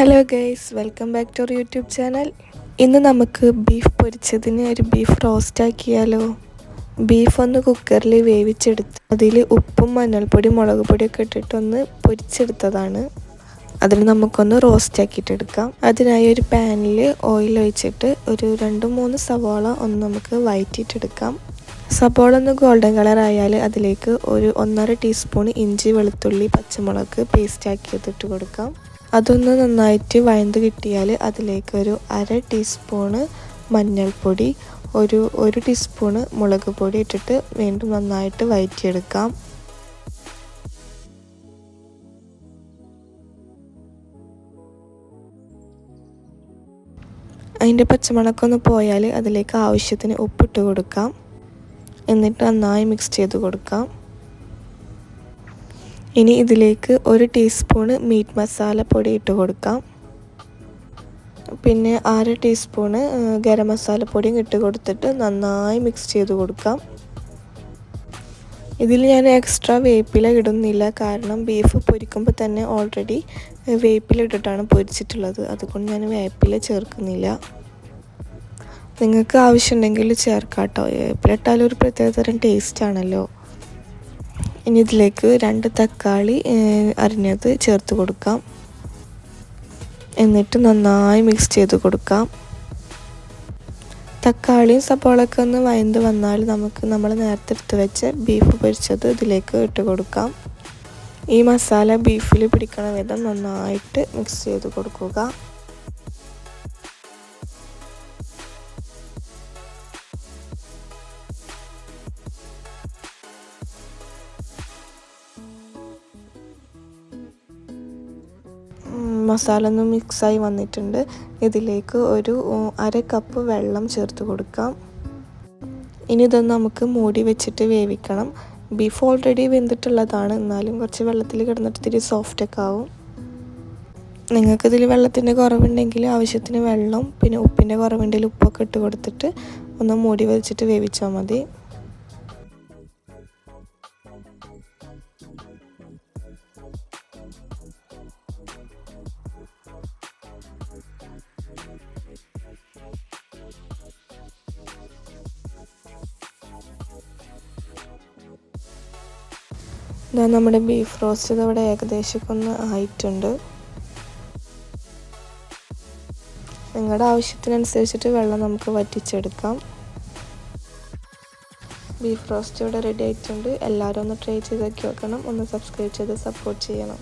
Hello guys welcome back to our YouTube channel ഇന്ന് നമുക്ക് beef പൊരിച്ചതിന് ഒരു ബീഫ് റോസ്റ്റ് ആക്കിയാലോ? ബീഫ് ഒന്ന് കുക്കറിൽ വേവിച്ചെടുത്ത് അതിൽ ഉപ്പും മഞ്ഞൾപ്പൊടി മുളക് പൊടിയൊക്കെ ഇട്ടിട്ടൊന്ന് പൊരിച്ചെടുത്തതാണ്. അതിൽ നമുക്കൊന്ന് റോസ്റ്റ് ആക്കിയിട്ടെടുക്കാം അതിനായി ഒരു പാനിൽ ഓയിൽ ഒഴിച്ചിട്ട് ഒരു രണ്ട് മൂന്ന് സവാള ഒന്ന് നമുക്ക് വയറ്റിയിട്ടെടുക്കാം സബോള ഒന്ന് ഗോൾഡൻ കളർ ആയാൽ അതിലേക്ക് ഒരു ഒന്നര ടീസ്പൂൺ ഇഞ്ചി വെളുത്തുള്ളി പച്ചമുളക് പേസ്റ്റ് ആക്കിയത് കൊടുക്കാം. അതൊന്ന് നന്നായിട്ട് വഴந்து കിട്ടിയാൽ അതിലേക്ക് ഒരു അര ടീസ്പൂണ് മഞ്ഞൾപ്പൊടി ഒരു ഒരു ടീസ്പൂണ് മുളക് പൊടി ഇട്ടിട്ട് വീണ്ടും നന്നായിട്ട് വഴറ്റിയെടുക്കാം അതിന്റെ പച്ചമുളക്കൊന്ന് പോയാൽ അതിലേക്ക് ആവശ്യത്തിന് ഉപ്പിട്ട് കൊടുക്കാം. എന്നിട്ട് നന്നായി മിക്സ് ചെയ്ത് കൊടുക്കാം. ഇനി ഇതിലേക്ക് ഒരു ടീസ്പൂണ് മീറ്റ് മസാല പൊടി ഇട്ട് കൊടുക്കാം. പിന്നെ അര ടീസ്പൂണ് ഗരം മസാല പൊടിയും ഇട്ട് കൊടുത്തിട്ട് നന്നായി മിക്സ് ചെയ്ത് കൊടുക്കാം. ഇതിൽ ഞാൻ എക്സ്ട്രാ വേപ്പില ഇടുന്നില്ല കാരണം ബീഫ് പൊരിക്കുമ്പോൾ തന്നെ ഓൾറെഡി വേപ്പില ഇട്ടിട്ടാണ് പൊരിച്ചിട്ടുള്ളത്. അതുകൊണ്ട് ഞാൻ വേപ്പില ചേർക്കുന്നില്ല. നിങ്ങൾക്ക് ആവശ്യമുണ്ടെങ്കിൽ ചേർക്കാം കേട്ടോ വേപ്പില ഒരു പ്രത്യേകതരം ടേസ്റ്റ് ആണല്ലോ. ഇനി ഇതിലേക്ക് രണ്ട് തക്കാളി അരിഞ്ഞത് ചേർത്ത് കൊടുക്കാം. എന്നിട്ട് നന്നായി മിക്സ് ചെയ്ത് കൊടുക്കാം. തക്കാളിയും സപ്പോളൊക്കെ ഒന്ന് വയന്ത് വന്നാൽ നമുക്ക് നമ്മൾ നേരത്തെ എടുത്ത് വെച്ച് ബീഫ് പൊരിച്ചത് ഇതിലേക്ക് ഇട്ട് കൊടുക്കാം. ഈ മസാല ബീഫിൽ പിടിക്കണ വിധം നന്നായിട്ട് മിക്സ് ചെയ്ത് കൊടുക്കുക. മസാല ഒന്ന് മിക്സായി വന്നിട്ടുണ്ട്. ഇതിലേക്ക് ഒരു അര കപ്പ് വെള്ളം ചേർത്ത് കൊടുക്കാം. ഇനി ഇതൊന്ന് നമുക്ക് മൂടി വെച്ചിട്ട് വേവിക്കണം. ബീഫ് ഓൾറെഡി വെന്തിട്ടുള്ളതാണ്. എന്നാലും കുറച്ച് വെള്ളത്തിൽ കിടന്നിട്ട് ഇത്തിരി സോഫ്റ്റൊക്കെ ആവും. നിങ്ങൾക്കിതിൽ വെള്ളത്തിന്റെ കുറവുണ്ടെങ്കിൽ ആവശ്യത്തിന് വെള്ളം പിന്നെ ഉപ്പിന്റെ കുറവുണ്ടെങ്കിൽ ഉപ്പൊക്കെ ഇട്ട് കൊടുത്തിട്ട് ഒന്ന് മൂടി വെച്ചിട്ട് വേവിച്ചാൽ മതി. ഇതാ നമ്മുടെ ബീഫ് റോസ്റ്റ് ഇവിടെ ഏകദേശം ഒന്ന് ആയിട്ടുണ്ട്. നിങ്ങളുടെ ആവശ്യത്തിനനുസരിച്ചിട്ട് വെള്ളം നമുക്ക് വറ്റിച്ചെടുക്കാം. ബീഫ് റോസ്റ്റ് ഇവിടെ റെഡി ആയിട്ടുണ്ട്. എല്ലാവരും ഒന്ന് ട്രൈ ചെയ്ത് നോക്കി നോക്കണം. ഒന്ന് സബ്സ്ക്രൈബ് ചെയ്ത് സപ്പോർട്ട് ചെയ്യണം.